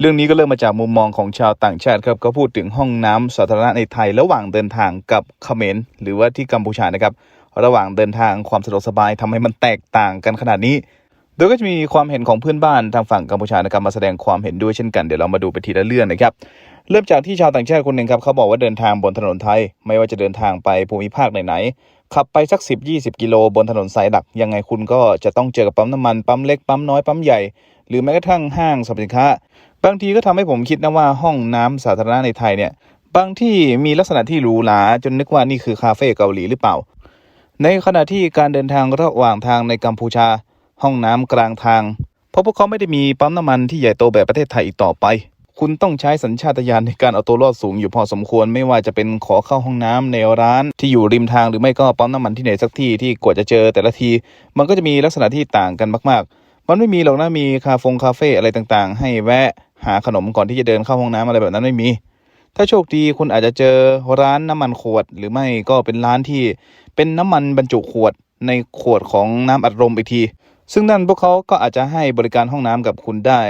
เรื่องนี้ก็เริ่มมาจากมุมมองของชาวต่างชาติครับก็พูดถึงห้องน้ำสาธารณะในไทย ระหว่างเดินทางกับเขมรหรือว่าที่กัมพูชานะครับ ระหว่างเดินทางความสะดวกสบายทำให้มันแตกต่างกันขนาดนี้ โดยก็จะมีความเห็นของเพื่อนบ้านทางฝั่งกัมพูชานะครับมาแสดงความเห็นด้วยเช่นกันเดี๋ยวเรามาดูไปทีละเรื่องนะครับเริ่มจากที่ชาวต่างชาติคนหนึ่งครับเขาบอกว่าเดินทางบนถนนไทย ไม่ว่าจะเดินทางไปภูมิภาคไหนๆขับไปสัก 10-20 กิโลบนถนนสายหลัก ยังไงคุณก็จะต้องเจอกับปั๊มน้ำมันปั๊มเล็กปั๊มน้อยปั๊มใหญ่ หรือแม้กระทั่งห้างสรรพสินค้า บางทีก็ทำให้ผมคิดนะว่าห้องน้ำสาธารณะในไทยเนี่ย บางที่มีลักษณะที่หรูหราจนนึกว่านี่คือคาเฟ่เกาหลีหรือเปล่า ในขณะที่การเดินทางระหว่างทางในกัมพูชา ห้องน้ำกลางทาง เพราะพวกเขาไม่ได้มีปั๊มน้ำมันที่ใหญ่โตแบบประเทศไทยอีกต่อไป คุณต้องใช้สัญชาตญาณในการเอาตัวรอดสูงอยู่พอสมควรไม่ว่าจะเป็นขอเข้าห้องน้ำในร้านที่อยู่ริมทางหรือไม่ก็ปั๊มน้ำมันที่ไหนสักที่ที่กว่าจะเจอแต่ละที มันก็จะมีลักษณะที่ต่างกันมาก ๆ มันไม่มีหรอกนะมีคาเฟงคาเฟ่อะไรต่างๆ ให้แวะ หาขนมก่อนที่จะเดินเข้าห้องน้ำอะไรแบบนั้นไม่มี ถ้าโชคดีคุณอาจจะเจอร้านน้ำมันขวด หรือไม่ก็เป็นร้านที่เป็นน้ำมันบรรจุขวดในขวดของน้ำอัดลมอีกที ซึ่งนั่นพวกเขาก็อาจจะให้บริการห้องน้ำกับคุณได้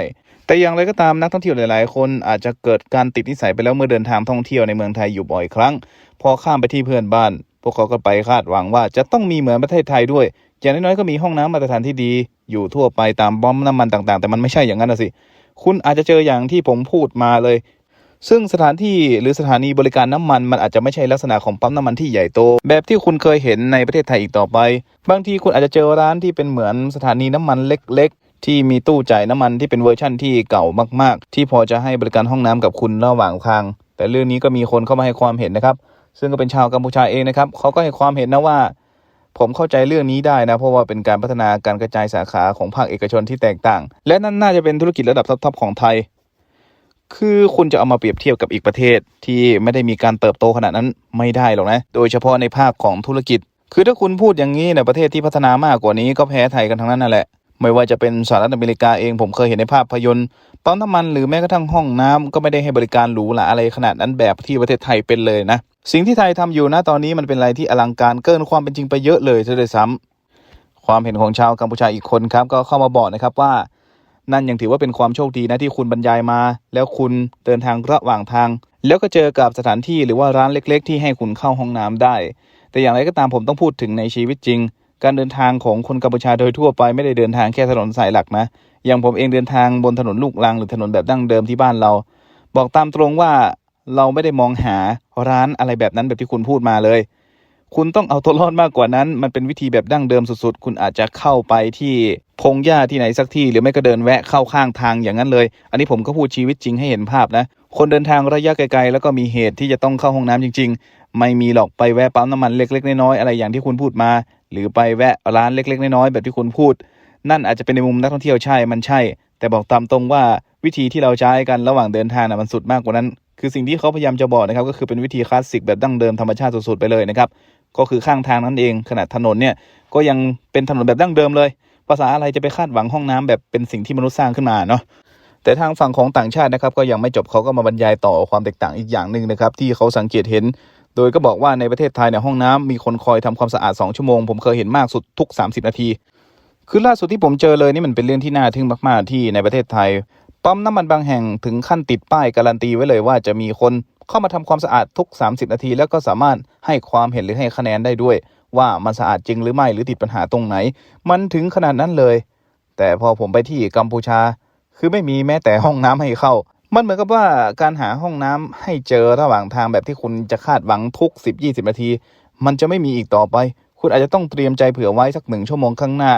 แต่อย่างไรก็ตามนักท่องเที่ยวหลาย ๆ คนอาจจะเกิดการติดนิสัยไปแล้วเมื่อเดินทางท่องเที่ยวในเมืองไทยอยู่บ่อยครั้ง พอข้ามไปที่เพื่อนบ้าน พวกเขาก็ไปคาดหวังว่าจะต้องมีเหมือนประเทศไทยด้วย อย่างน้อยๆก็มีห้องน้ำมาตรฐานที่ดี อยู่ทั่วไปตามบ้อมน้ำมันต่าง ๆ แต่มันไม่ใช่อย่างนั้นนะสิ คุณอาจจะเจออย่างที่ผมพูดมาเลย ซึ่งสถานที่หรือสถานีบริการน้ำมันมันอาจจะไม่ใช่ลักษณะของปั๊มน้ำมันที่ใหญ่โต แบบที่คุณเคยเห็นในประเทศไทยอีกต่อไป บางทีคุณอาจจะเจอร้านที่เป็นเหมือนสถานีน้ำมันเล็กๆ ที่มีตู้จ่ายน้ำมันที่เป็นเวอร์ชั่นที่เก่ามากๆ ที่พอจะให้บริการห้องน้ำกับคุณระหว่างทาง แต่เรื่องนี้ก็มีคนเข้ามาให้ความเห็นนะครับ ซึ่งก็เป็นชาวกัมพูชาเองนะครับเขาก็ให้ความเห็นนะว่า ผมเข้าใจเรื่องนี้ได้นะ เพราะว่าเป็นการพัฒนาการกระจายสาขาของภาคเอกชนที่แตกต่าง และนั่นน่าจะเป็นธุรกิจระดับท็อปๆของไทย คือคุณจะเอามาเปรียบเทียบกับอีกประเทศที่ไม่ได้มีการเติบโตขนาดนั้นไม่ได้หรอกนะ โดยเฉพาะในภาคของธุรกิจ คือถ้าคุณพูดอย่างนี้ในประเทศที่พัฒนามากกว่านี้ก็แพ้ไทยกันทั้งนั้นนั่นแหละ ไม่ว่าจะเป็นสหรัฐอเมริกาเองผมเคยเห็นในภาพยนตร์ปั๊มน้ำมันหรือแม้กระทั่งห้องน้ำก็ไม่ได้ให้บริการหรูหราอะไรขนาดนั้นแบบที่ประเทศไทยเป็นเลยนะ สิ่งที่ไทยทำอยู่นะตอนนี้มันเป็นอะไรที่อลังการเกินความเป็นจริงไปเยอะเลยซะด้วยซ้ำความเห็นของชาวกัมพูชาอีกคนครับก็เข้ามาบอกนะครับว่า นั่นยังถือว่าเป็นความโชคดีนะที่คุณบรรยายมา แล้วคุณเดินทางระหว่างทาง แล้วก็เจอกับสถานที่หรือว่าร้านเล็ก ๆ ที่ให้คุณเข้าห้องน้ำได้ แต่อย่างไรก็ตามผมต้องพูดถึงในชีวิตจริง การเดินทางของคนกัมพูชาโดยทั่วไปไม่ได้เดินทางแค่ถนนสายหลักนะอย่างผมเองเดินทางบนถนนลูกรังหรือถนนแบบดั้งเดิมที่บ้านเรา บอกตามตรงว่าเราไม่ได้มองหาร้านอะไรแบบนั้นแบบที่คุณพูดมาเลย คุณต้องเอาตัวรอดมากกว่านั้น มันเป็นวิธีแบบดั้งเดิมสุดๆ คุณอาจจะเข้าไปที่พงหญ้าที่ไหนสักที่ หรือไม่ก็เดินแวะเข้าข้างทางอย่างนั้นเลย อันนี้ผมก็พูดชีวิตจริงให้เห็นภาพนะ คนเดินทางระยะไกลๆ แล้วก็มีเหตุที่จะต้องเข้าห้องน้ำจริง ๆ ไม่มีหรอกไปแวะปั๊มน้ำมันเล็กๆน้อยๆอะไรอย่างที่คุณพูดมา หรือไปแวะร้านเล็ก ๆ น้อยๆแบบที่คุณพูด นั่นอาจจะเป็นในมุมนักท่องเที่ยวใช่มันใช่ แต่บอกตามตรงว่าวิธีที่เราใช้กันระหว่างเดินทางนะมันสุดมากกว่านั้น คือสิ่งที่เขาพยายามจะบอกนะครับก็คือเป็นวิธีคลาสสิกแบบดั้งเดิมธรรมชาติสุดๆไปเลยนะครับก็คือข้างทางนั่นเองขนาดถนนเนี่ยก็ยังเป็นถนนแบบดั้งเดิมเลย ภาษาอะไรจะไปคาดหวังห้องน้ำแบบเป็นสิ่งที่มนุษย์สร้างขึ้นมาเนาะแต่ทางฝั่งของต่างชาตินะครับก็ยังไม่จบเขาก็มาบรรยายต่อความแตกต่างอีกอย่างหนึ่งนะครับที่เขาสังเกตเห็น โดยก็บอกว่าในประเทศไทยเนี่ยห้องน้ำมีคนคอยทำความสะอาด 2 ชั่วโมง ผมเคยเห็นมากสุดทุก 30 นาที คือล่าสุดที่ผมเจอเลยนี่มันเป็นเรื่องที่น่าทึ่งมากๆที่ในประเทศไทยปั๊มน้ำมันบางแห่งถึงขั้นติดป้ายการันตีไว้เลยว่าจะมีคนเข้ามาทำความสะอาดทุก 30 นาที แล้วก็สามารถให้ความเห็นหรือให้คะแนนได้ด้วย ว่ามันสะอาดจริงหรือไม่หรือติดปัญหาตรงไหน มันถึงขนาดนั้นเลย แต่พอผมไปที่กัมพูชา คือไม่มีแม้แต่ห้องน้ำให้เข้า มันเหมือนกับว่าการหาห้องน้ำให้เจอระหว่างทางแบบที่คุณจะคาดหวังทุก 10-20 นาที มันจะไม่มีอีกต่อไป คุณอาจจะต้องเตรียมใจเผื่อไว้สักหนึ่งชั่วโมงข้างหน้า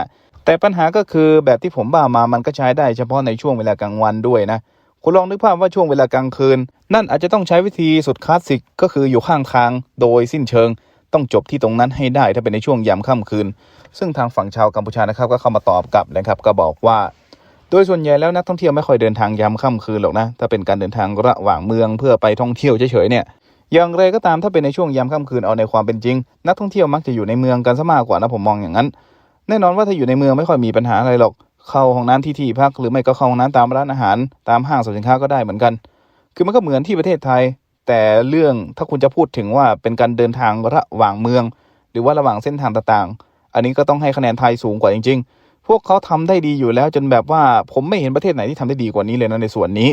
แต่ปัญหาก็คือแบบที่ผมบ่ามามันก็ใช้ได้เฉพาะในช่วงเวลากลางวันด้วยนะคุณลองนึกภาพว่าช่วงเวลากลางคืน นั่นอาจจะต้องใช้วิธีสุดคลาสสิกก็คืออยู่ข้างทางโดยสิ้นเชิง ต้องจบที่ตรงนั้นให้ได้ถ้าเป็นในช่วงยามค่ำคืน ซึ่งทางฝั่งชาวกัมพูชานะครับก็เข้ามาตอบกลับนะครับก็บอกว่า โดยส่วนใหญ่แล้วนักท่องเที่ยวไม่ค่อยเดินทางยามค่ำคืนหรอกนะ ถ้าเป็นการเดินทางระหว่างเมืองเพื่อไปท่องเที่ยวเฉยๆเนี่ย อย่างไรก็ตามถ้าเป็นในช่วงยามค่ำคืนเอาในความเป็นจริง นักท่องเที่ยวมักจะอยู่ในเมืองกันซะมากกว่านะผมมองอย่างนั้น แน่นอนว่าถ้าอยู่ในเมืองไม่ค่อยมีปัญหาอะไรหรอก เข้าห้องน้ำที่ที่พักหรือไม่ก็เข้าห้องน้ำตามร้านอาหาร ตามห้างสรรพสินค้าก็ได้เหมือนกัน คือมันก็เหมือนที่ประเทศไทย แต่เรื่องถ้าคุณจะพูดถึงว่าเป็นการเดินทางระหว่างเมือง หรือว่าระหว่างเส้นทางต่างๆ อันนี้ก็ต้องให้คะแนนไทยสูงกว่าจริง ๆ พวกเขาทำได้ดีอยู่แล้วจนแบบว่าผมไม่เห็นประเทศไหนที่ทำได้ดีกว่านี้เลยนะในส่วนนี้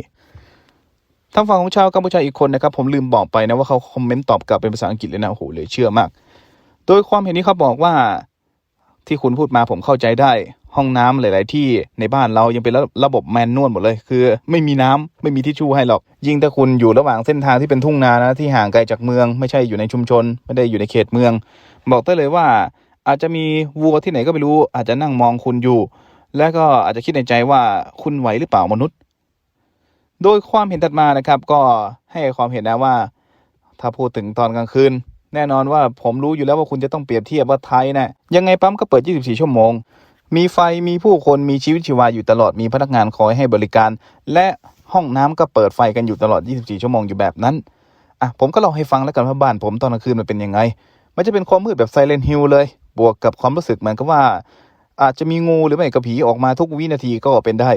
ทางฝั่งของชาวกัมพูชาอีกคนนะครับ ผมลืมบอกไปนะว่าเขาคอมเมนต์ตอบกลับเป็นภาษาอังกฤษเลยนะโอ้โหเลยเชื่อมาก โดยความเห็นนี้เขาบอกว่าที่คุณพูดมาผมเข้าใจได้ ห้องน้ำหลาย ๆ ที่ในบ้านเรายังเป็นระบบแมนนวลหมดเลย คือ ไม่มีน้ำไม่มีทิชชู่ให้หรอก ยิ่งถ้าคุณอยู่ระหว่างเส้นทางที่เป็นทุ่งนานะที่ห่างไกลจากเมือง ไม่ใช่อยู่ในชุมชน ไม่ได้อยู่ในเขตเมือง บอกได้เลยว่า อาจจะมีวัวที่ไหนก็ไม่รู้ อาจจะนั่งมองคุณอยู่ และก็อาจจะคิดในใจว่าคุณไหวหรือเปล่ามนุษย์ โดยความเห็นถัดมานะครับ ก็ให้ความเห็นนะว่า ถ้าพูดถึงตอนกลางคืน แน่นอนว่าผมรู้อยู่แล้วว่าคุณจะต้องเปรียบเทียบว่าไทยนะ่ะยังไงปั๊มก็เปิด 24 ชั่วโมง มีไฟมีผู้คนมีชีวิตชีวาอยู่ตลอดมีพนักงานคอยให้บริการ และห้องน้ำก็เปิดไฟกันอยู่ตลอด 24 ชั่วโมงอยู่แบบนั้นอะผมก็เล่าให้ฟังแล้วกันว่าบ้านผมตอนกลางคืนมันเป็นยังไง มันจะเป็นความมืดแบบไซเลนฮิลเลย บวกกับความรู้สึกเหมือนกับว่า อาจจะมีงูหรือไม่ก็ผีออกมาทุกวินาทีก็เป็นได้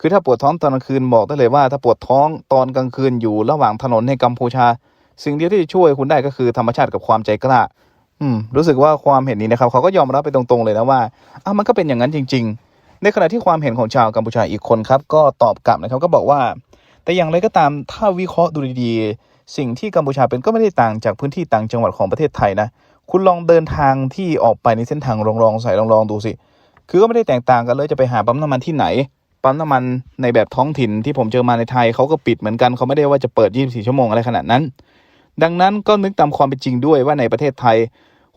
คือถ้าปวดท้องตอนกลางคืนบอกได้เลยว่า ถ้าปวดท้องตอนกลางคืนอยู่ระหว่างถนนในกัมพูชา สิ่งเดียวที่จะช่วยคุณได้ก็คือธรรมชาติกับความใจกล้า อืม รู้สึกว่าความเห็นนี้นะครับเขาก็ยอมรับไปตรงๆเลยนะว่าอะมันก็เป็นอย่างนั้นจริง ๆ ในขณะที่ความเห็นของชาวกัมพูชาอีกคนครับ ก็ตอบกลับนะครับก็บอกว่า แต่อย่างไรก็ตามถ้าวิเคราะห์ดูดีๆสิ่งที่กัมพูชาเป็นก็ไม่ได้ต่างจากพื้นที่ต่างจังหวัดของประเทศไทยนะ คุณลองเดินทางที่ออกไปในเส้นทางรองๆใส่ลองๆดูสิ คือก็ไม่ได้แตกต่างกันเลยจะไปหาปั๊มน้ำมันที่ไหน ปั๊มน้ำมันในแบบท้องถิ่นที่ผมเจอมาในไทยเขาก็ปิดเหมือนกันเขาไม่ได้ว่าจะเปิด 24 ชั่วโมงอะไรขนาดนั้น ดังนั้นก็นึกตามความเป็นจริงด้วยว่าในประเทศไทย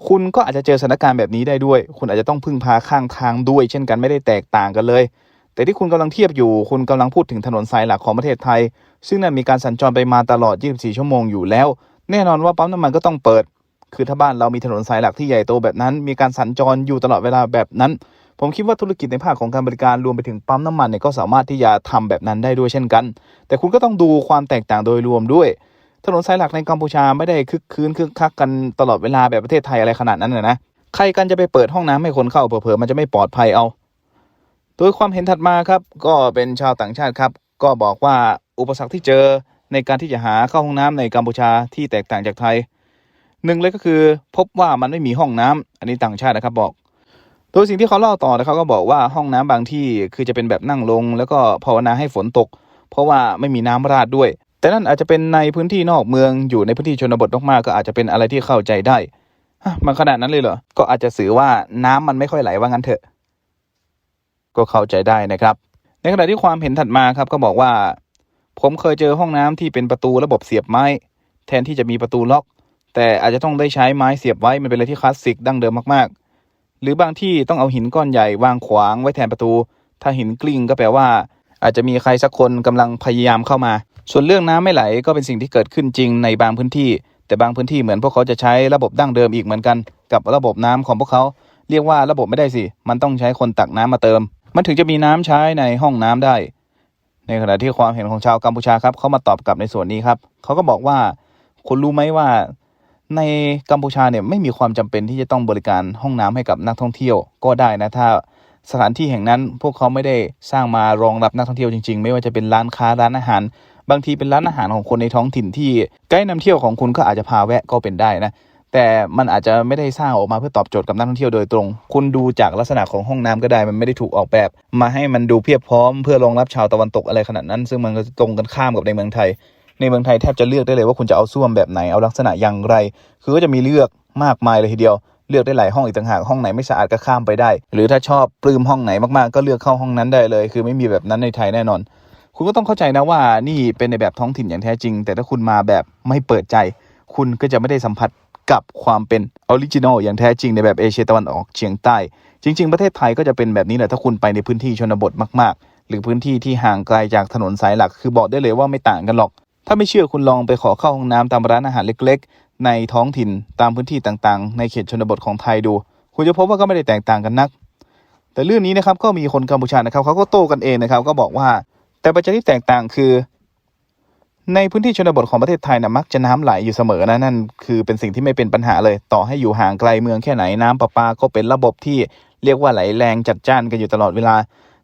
คุณก็อาจจะเจอสถานการณ์แบบนี้ได้ด้วย คุณอาจจะต้องพึ่งพาข้างทางด้วย เช่นกันไม่ได้แตกต่างกันเลย แต่ที่คุณกำลังเทียบอยู่ คุณกำลังพูดถึงถนนสายหลักของประเทศไทย ซึ่งนั้นมีการสัญจรไปมาตลอด 24 ชั่วโมงอยู่แล้ว แน่นอนว่าปั๊มน้ำมันก็ต้องเปิด คือถ้าบ้านเรามีถนนสายหลักที่ใหญ่โตแบบนั้น มีการสัญจรอยู่ตลอดเวลาแบบนั้น ผมคิดว่าธุรกิจในภาคของการบริการรวมไปถึงปั๊มน้ำมันเนี่ยก็สามารถที่จะทำแบบนั้นได้ด้วยเช่นกัน แต่คุณก็ต้องดูความแตกต่างโดยรวมด้วย ถนนสายหลักในกัมพูชาไม่ได้คึกคืนคึกคักกันตลอดเวลาแบบประเทศไทยอะไรขนาดนั้นนะใครกันจะไปเปิดห้องน้ำให้คนเข้าเผลอๆมันจะไม่ปลอดภัยเอาโดยความเห็นถัดมาครับ ก็เป็นชาวต่างชาติครับ ก็บอกว่าอุปสรรคที่เจอในการที่จะหาเข้าห้องน้ำในกัมพูชาที่แตกต่างจากไทย หนึ่งเลยก็คือ พบว่ามันไม่มีห้องน้ำอันนี้ต่างชาตินะครับบอก โดยสิ่งที่เขาเล่าต่อนะครับก็บอกว่าห้องน้ำบางที่คือจะเป็นแบบนั่งลง แล้วก็ภาวนาให้ฝนตก เพราะว่าไม่มีน้ำราดด้วย แต่นั่นอาจจะเป็นในพื้นที่นอกเมืองอยู่ในพื้นที่ชนบทมากๆก็อาจจะเป็นอะไรที่เข้าใจได้มันขนาดนั้นเลยเหรอ ก็อาจจะสื่อว่าน้ำมันไม่ค่อยไหลว่างั้นเถอะ ก็เข้าใจได้นะครับ ในขณะที่ความเห็นถัดมาครับ ก็บอกว่า ผมเคยเจอห้องน้ำที่เป็นประตูระบบเสียบไม้ แทนที่จะมีประตูล็อก แต่อาจจะต้องได้ใช้ไม้เสียบไว้มันเป็นอะไรที่คลาสสิกดั้งเดิมมากๆ หรือบางที่ต้องเอาหินก้อนใหญ่วางขวางไว้แทนประตู ถ้าหินกลิ้งก็แปลว่า อาจจะมีใครสักคนกำลังพยายามเข้ามา ส่วนเรื่องน้ำไม่ไหลก็เป็นสิ่งที่เกิดขึ้นจริงในบางพื้นที่ แต่บางพื้นที่เหมือนพวกเขาจะใช้ระบบดั้งเดิมอีกเหมือนกัน กับระบบน้ำของพวกเขาเรียกว่าระบบไม่ได้สิ มันต้องใช้คนตักน้ำมาเติม มันถึงจะมีน้ำใช้ในห้องน้ำได้ ในขณะที่ความเห็นของชาวกัมพูชาครับเขามาตอบกลับในส่วนนี้ครับเขาก็บอกว่าคุณรู้ไหมว่า ในกัมพูชาเนี่ยไม่มีความจำเป็นที่จะต้องบริการห้องน้ำให้กับนักท่องเที่ยวก็ได้นะถ้าสถานที่แห่งนั้นพวกเขาไม่ได้สร้างมารองรับนักท่องเที่ยวจริงๆ ไม่ว่าจะเป็นร้านค้าร้านอาหาร บางทีเป็นร้านอาหารของคนในท้องถิ่นที่ไกด์นำเที่ยวของคุณก็อาจจะพาแวะก็เป็นได้นะแต่มันอาจจะไม่ได้สร้างออกมาเพื่อตอบโจทย์กับนักท่องเที่ยวโดยตรง คุณดูจากลักษณะของห้องน้ำก็ได้ มันไม่ได้ถูกออกแบบ มาให้มันดูเพียบพร้อมเพื่อรองรับชาวตะวันตกอะไรขนาดนั้น ซึ่งมันก็ตรงกันข้ามกับในเมืองไทย ในเมืองไทยแทบจะเลือกได้เลยว่าคุณจะเอาส้วมแบบไหนเอาลักษณะอย่างไร คือก็จะมีเลือกมากมายเลยทีเดียวเลือกได้หลายห้องอีกต่างหากห้องไหนไม่สะอาดก็ข้ามไปได้ หรือถ้าชอบปลื้มห้องไหนมากๆ ก็เลือกเข้าห้องนั้นได้เลย คือไม่มีแบบนั้นในไทยแน่นอน คุณก็ต้องเข้าใจนะว่านี่เป็นในแบบท้องถิ่นอย่างแท้จริง แต่ถ้าคุณมาแบบไม่เปิดใจ คุณก็จะไม่ได้สัมผัสกับความเป็นออริจินอลอย่างแท้จริงในแบบเอเชียตะวันออกเฉียงใต้ จริง ๆ ประเทศไทยก็จะเป็นแบบนี้แหละถ้าคุณไปในพื้นที่ชนบทมาก ๆ หรือพื้นที่ที่ห่างไกลจากถนนสายหลัก คือบอกได้เลยว่าไม่ต่างกันหรอก ถ้าไม่เชื่อคุณลองไปขอเข้าห้องน้ำตามร้านอาหารเล็ก ๆ ในท้องถิ่นตามพื้นที่ต่างๆ ในเขตชนบทของไทยดู คุณจะพบว่าก็ไม่ได้แตกต่างกันนัก แต่เรื่องนี้นะครับก็มีคนกัมพูชานะครับเขาก็โต้กันเองนะครับ ก็บอกว่า แต่ปัจจัยที่แตกต่างคือ ในพื้นที่ชนบทของประเทศไทยนะมักจะน้ำไหลอยู่เสมอนะนั่นคือเป็นสิ่งที่ไม่เป็นปัญหาเลย ต่อให้อยู่ห่างไกลเมืองแค่ไหนน้ำประปาก็เป็นระบบที่เรียกว่าไหลแรงจัดจ้านกันอยู่ตลอดเวลา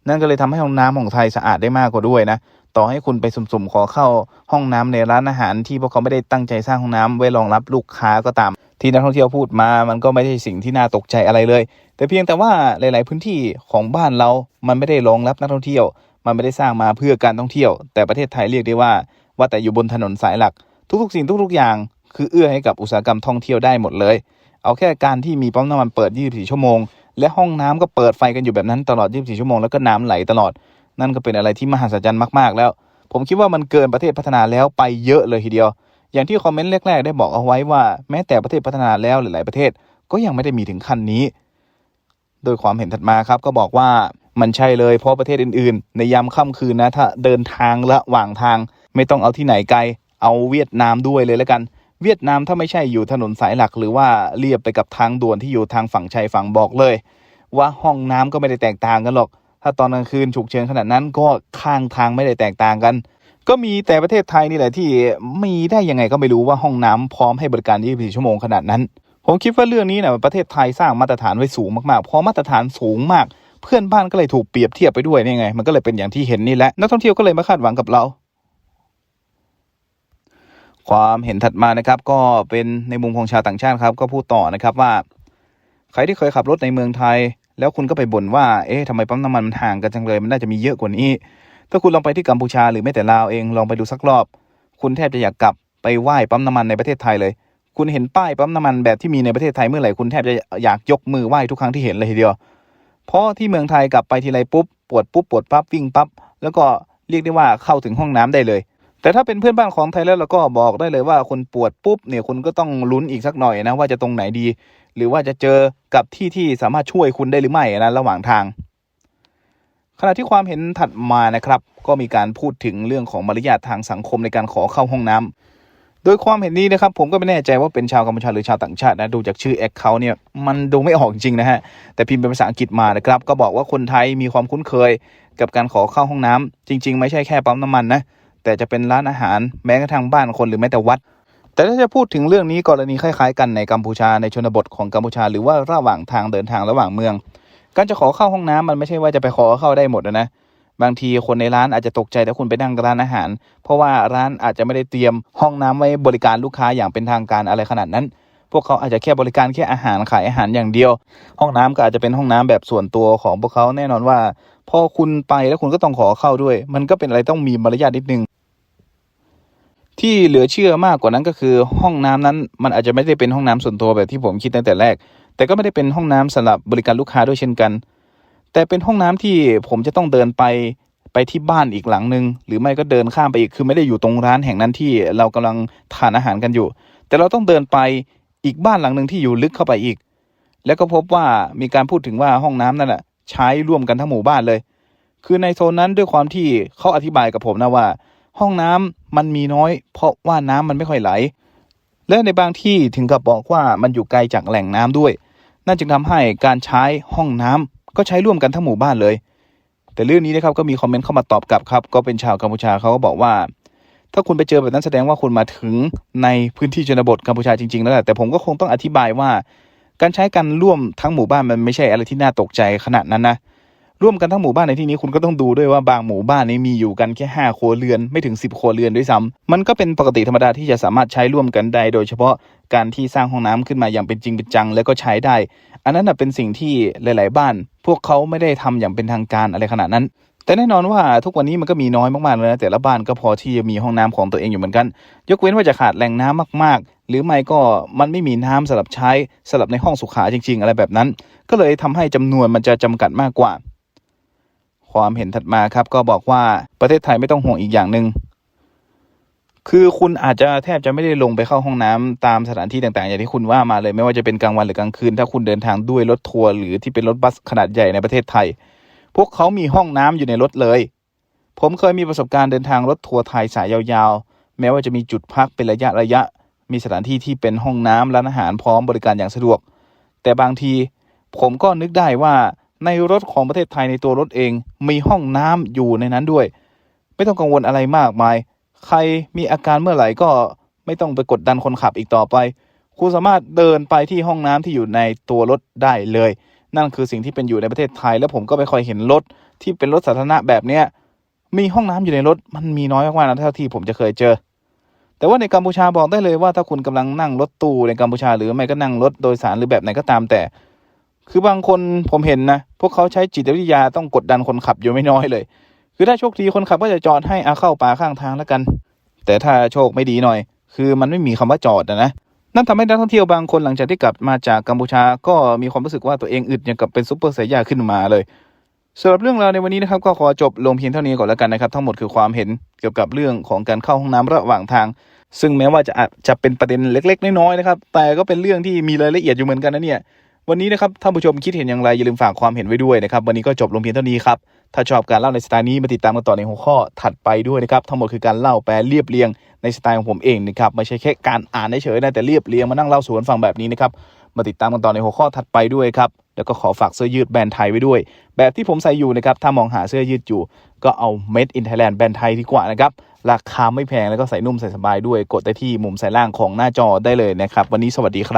นั่นก็เลยทำให้ห้องน้ำของไทยสะอาดได้มากกว่าด้วยนะ ต่อให้คุณไปสุ่มๆขอเข้าห้องน้ำในร้านอาหารที่พวกเขาไม่ได้ตั้งใจสร้างห้องน้ำไว้รองรับลูกค้าก็ตาม ที่นักท่องเที่ยวพูดมา มันก็ไม่ใช่สิ่งที่น่าตกใจอะไรเลย แต่เพียงแต่ว่าหลาย ๆ พื้นที่ของบ้านเรา มันไม่ได้รองรับนักท่องเที่ยว มันไม่ได้สร้างมาเพื่อการท่องเที่ยว แต่ประเทศไทยเรียกได้ว่า ว่าแต่อยู่บนถนนสายหลัก ทุก ๆ สิ่งทุก ๆ อย่าง คือเอื้อให้กับอุตสาหกรรมท่องเที่ยวได้หมดเลย เอาแค่การที่มีปั๊มน้ำมันเปิด 24 ชั่วโมงและห้องน้ำก็เปิดไฟกันอยู่แบบนั้นตลอด 24 ชั่วโมง แล้วก็น้ำไหลตลอด นั่นก็เป็นอะไรที่มหัศจรรย์มากๆ แล้ว ผมคิดว่ามันเกินประเทศพัฒนาแล้วไปเยอะเลยทีเดียว อย่างที่คอมเมนต์แรกๆ ได้บอกเอาไว้ว่าแม้แต่ประเทศพัฒนาแล้วหลายๆประเทศก็ยังไม่ได้มีถึงขั้นนี้ โดยความเห็นถัดมาครับก็บอกว่ามันใช่เลยเพราะประเทศอื่นๆ ในยามค่ำคืนนะถ้าเดินทางระหว่างทาง ไม่ต้องเอาที่ไหนไกล เอาเวียดนามด้วยเลยแล้วกัน เวียดนามถ้าไม่ใช่อยู่ถนนสายหลัก หรือว่าเรียบไปกับทางด่วนที่อยู่ทางฝั่งชายฝั่งบอกเลย ว่าห้องน้ำก็ไม่ได้แตกต่างกันหรอก ถ้าตอนกลางคืนฉุกเฉินขนาดนั้นก็ข้างทางไม่ได้แตกต่างกัน ก็มีแต่ประเทศไทยนี่แหละที่มีได้ยังไงก็ไม่รู้ว่าห้องน้ำพร้อมให้บริการ 24 ชั่วโมงขนาดนั้น ผมคิดว่าเรื่องนี้นะประเทศไทยสร้างมาตรฐานไว้สูงมากๆ พอมาตรฐานสูงมาก เพื่อนบ้านก็เลยถูกเปรียบเทียบไปด้วยนี่ไง มันก็เลยเป็นอย่างที่เห็นนี่แหละ นักท่องเที่ยวก็เลยมาคาดหวังกับเราความเห็นถัดมานะครับก็เป็นในมุมของชาวต่างชาติครับก็พูดต่อนะครับว่า ใครที่เคยขับรถในเมืองไทย แล้วคุณก็ไปบ่นว่า เอ๊ะทำไมปั๊มน้ำมันมันห่างกันจังเลย มันน่าจะมีเยอะกว่านี้ ถ้าคุณลองไปที่กัมพูชาหรือแม้แต่ลาวเองลองไปดูสักรอบ คุณแทบจะอยากกลับไปไหว้ปั๊มน้ำมันในประเทศไทยเลย คุณเห็นป้ายปั๊มน้ำมันแบบที่มีในประเทศไทยเมื่อไหร่คุณแทบจะอยากยกมือไหว้ทุกครั้งที่เห็นเลยทีเดียว เพราะที่เมืองไทยกลับไปทีไรปุ๊บปวดปุ๊บปวดปั๊บวิ่งปั๊บแล้วก็เรียกได้ว่าเข้าถึงห้องน้ำได้เลย แต่ถ้าเป็นเพื่อนบ้านของไทยแล้วเราก็บอกได้เลยว่าคนปวดปุ๊บเนี่ยคุณก็ต้องลุ้นอีกสักหน่อยนะว่าจะตรงไหนดี หรือว่าจะเจอกับที่ที่สามารถช่วยคุณได้หรือไม่นะระหว่างทาง ขณะที่ความเห็นถัดมานะครับ ก็มีการพูดถึงเรื่องของมารยาททางสังคมในการขอเข้าห้องน้ำโดยความเห็นนี้นะครับ ผมก็ไม่แน่ใจว่าเป็นชาวกัมพูชาหรือชาวต่างชาตินะดูจากชื่อแอคเคาท์เนี่ยมันดูไม่ออกจริงนะฮะแต่พิมพ์เป็นภาษาอังกฤษมานะครับ ก็บอกว่าคนไทยมีความคุ้นเคยกับการขอเข้าห้องน้ำจริง ๆ ไม่ใช่แค่ปั๊มน้ำมันนะแต่จะเป็นร้านอาหารแม้กระทั่งบ้านคนหรือแม้แต่วัด แต่ถ้าจะพูดถึงเรื่องนี้กรณีคล้ายๆ กันในกัมพูชาในชนบทของกัมพูชา หรือว่าระหว่างทางเดินทางระหว่างเมือง การจะขอเข้าห้องน้ำมันไม่ใช่ว่าจะไปขอเข้าได้หมดนะบางทีคนในร้านอาจจะตกใจถ้าคุณไปนั่งร้านอาหาร เพราะว่าร้านอาจจะไม่ได้เตรียมห้องน้ำไว้บริการลูกค้าอย่างเป็นทางการอะไรขนาดนั้น พวกเขาอาจจะแค่บริการแค่อาหารขายอาหารอย่างเดียว ห้องน้ำก็อาจจะเป็นห้องน้ำแบบส่วนตัวของพวกเขาแน่นอนว่าพอคุณไปแล้วคุณก็ต้องขอเข้าด้วย มันก็เป็นอะไรต้องมีมารยาทนิดนึง ที่เหลือเชื่อมากกว่านั้นก็คือห้องน้ำนั้น มันอาจจะไม่ได้เป็นห้องน้ำส่วนตัวแบบที่ผมคิดตั้งแต่แรก แต่ก็ไม่ได้เป็นห้องน้ำสำหรับบริการลูกค้าด้วยเช่นกัน แต่เป็นห้องน้ำที่ผมจะต้องเดินไปไปที่บ้านอีกหลังหนึ่งหรือไม่ก็เดินข้ามไปอีกคือไม่ได้อยู่ตรงร้านแห่งนั้นที่เรากำลังทานอาหารกันอยู่ แต่เราต้องเดินไปอีกบ้านหลังหนึ่งที่อยู่ลึกเข้าไปอีก แล้วก็พบว่ามีการพูดถึงว่าห้องน้ำนั่นแหละใช้ร่วมกันทั้งหมู่บ้านเลย คือในโซนนั้นด้วยความที่เขาอธิบายกับผมนะว่า ห้องน้ำมันมีน้อย เพราะว่าน้ำมันไม่ค่อยไหล และในบางที่ถึงกับบอกว่ามันอยู่ไกลจากแหล่งน้ำด้วย นั่นจึงทำให้การใช้ห้องน้ำก็ใช้ร่วมกันทั้งหมู่บ้านเลย แต่เรื่องนี้นะครับก็มีคอมเมนต์เข้ามาตอบกลับครับ ก็เป็นชาวกัมพูชาเขาก็บอกว่า ถ้าคุณไปเจอแบบนั้นแสดงว่าคุณมาถึงในพื้นที่ชนบทกัมพูชาจริงๆแล้วแหละแต่ผมก็คงต้องอธิบายว่า การใช้กันร่วมทั้งหมู่บ้านมันไม่ใช่อะไรที่น่าตกใจขนาดนั้นนะ ร่วมกันทั้งหมู่บ้านในที่นี้คุณก็ต้องดูด้วยว่าบางหมู่บ้านนี้มีอยู่กันแค่ห้าครัวเรือนไม่ถึงสิบครัวเรือนด้วยซ้ำมันก็เป็นปกติธรรมดาที่จะสามารถใช้ร่วมกันได้ โดยเฉพาะการที่สร้างห้องน้ำขึ้นมาอย่างเป็นจริงเป็นจังแล้วก็ใช้ได้ อันนั้นเป็นสิ่งที่หลาย ๆ บ้าน พวกเขาไม่ได้ทำอย่างเป็นทางการอะไรขนาดนั้นแต่แน่นอนว่าทุกวันนี้มันก็มีน้อยมากๆเลยนะแต่ละบ้านก็พอที่จะมีห้องน้ำของตัวเองอยู่เหมือนกัน ยกเว้นว่าจะขาดแหล่งน้ำมากๆ หรือไม่ก็มันไม่มีน้ำสำหรับใช้สำหรับในห้องสุขาจริง ๆ อะไรแบบนั้น ก็เลยทำให้จำนวนมันจะจำกัดมากกว่า ความเห็นถัดมาครับ ก็บอกว่าประเทศไทยไม่ต้องห่วงอีกอย่างหนึ่งคือคุณอาจจะแทบจะไม่ได้ลงไปเข้าห้องน้ำตามสถานที่ต่างๆ อย่างที่คุณว่ามาเลย ไม่ว่าจะเป็นกลางวันหรือกลางคืน ถ้าคุณเดินทางด้วยรถทัวร์หรือที่เป็นรถบัสขนาดใหญ่ในประเทศไทย พวกเขามีห้องน้ำอยู่ในรถเลย ผมเคยมีประสบการณ์เดินทางรถทัวร์ไทยสายยาวๆ แม้ว่าจะมีจุดพักเป็นระยะระยะ มีสถานที่ที่เป็นห้องน้ำร้านอาหารพร้อมบริการอย่างสะดวก แต่บางทีผมก็นึกได้ว่า ในรถของประเทศไทยในตัวรถเอง มีห้องน้ำอยู่ในนั้นด้วย ไม่ต้องกังวลอะไรมากมาย ใครมีอาการเมื่อไหร่ก็ไม่ต้องไปกดดันคนขับอีกต่อไป คุณสามารถเดินไปที่ห้องน้ำที่อยู่ในตัวรถได้เลย นั่นคือสิ่งที่เป็นอยู่ในประเทศไทย แล้วผมก็ไม่ค่อยเห็นรถที่เป็นรถสาธารณะแบบเนี้ยมีห้องน้ำอยู่ในรถมันมีน้อยมากๆนะเท่าที่ผมจะเคยเจอ แต่ว่าในกัมพูชาบอกได้เลยว่าถ้าคุณกำลังนั่งรถตู้ในกัมพูชาหรือไม่ก็นั่งรถโดยสารหรือแบบไหนก็ตามแต่ คือบางคนผมเห็นนะ พวกเขาใช้จิตวิทยาต้องกดดันคนขับอยู่ไม่น้อยเลย คือถ้าโชคดีคนขับก็จะจอดให้อาเข้าป่าข้างทางแล้วกัน แต่ถ้าโชคไม่ดีหน่อย คือมันไม่มีคำว่าจอดนะนั่นทำให้นักท่องเที่ยวบางคนหลังจากที่กลับมาจากกัมพูชา ก็มีความรู้สึกว่าตัวเองอึดอย่างกับเป็นซุปเปอร์ไซย่าขึ้นมาเลยสำหรับเรื่องราวในวันนี้นะครับก็ขอจบลงเพียงเท่านี้ก่อนแล้วกันนะครับทั้งหมดคือความเห็นเกี่ยวกับเรื่องของการเข้าห้องน้ำระหว่างทาง ซึ่งแม้ว่าจะอาจจะเป็นประเด็นเล็ก ๆ น้อยๆนะครับแต่ก็เป็นเรื่องที่มีรายละเอียดอยู่เหมือนกันนะเนี่ย วันนี้นะครับท่านผู้ชมคิดเห็นอย่างไรอย่าลืมฝากความเห็นไว้ด้วยนะครับ วันนี้ก็จบลงเพียงเท่านี้ครับ ถ้าชอบการเล่าในสไตล์นี้มาติดตามกันต่อในหัวข้อถัดไปด้วยนะครับ ทั้งหมดคือการเล่าแปลเรียบเรียงในสไตล์ของผมเองนะครับไม่ใช่แค่การอ่านเฉยๆนะแต่เรียบเรียงมานั่งเล่าสู่กันฟังแบบนี้นะครับมาติดตามกันต่อในหัวข้อถัดไปด้วยครับแล้วก็ขอฝากเสื้อยืดแบรนด์ไทยไว้ด้วย แบบที่ผมใส่อยู่นะครับถ้ามองหาเสื้อยืดอยู่ ก็เอา Made in Thailand แบรนด์ไทยดีกว่านะครับราคาไม่แพงแล้วก็ใส่นุ่มใส่สบายด้วย กดได้ที่มุมซ้ายล่างของหน้าจอได้เลยนะครับ วันนี้สวัสดีครับ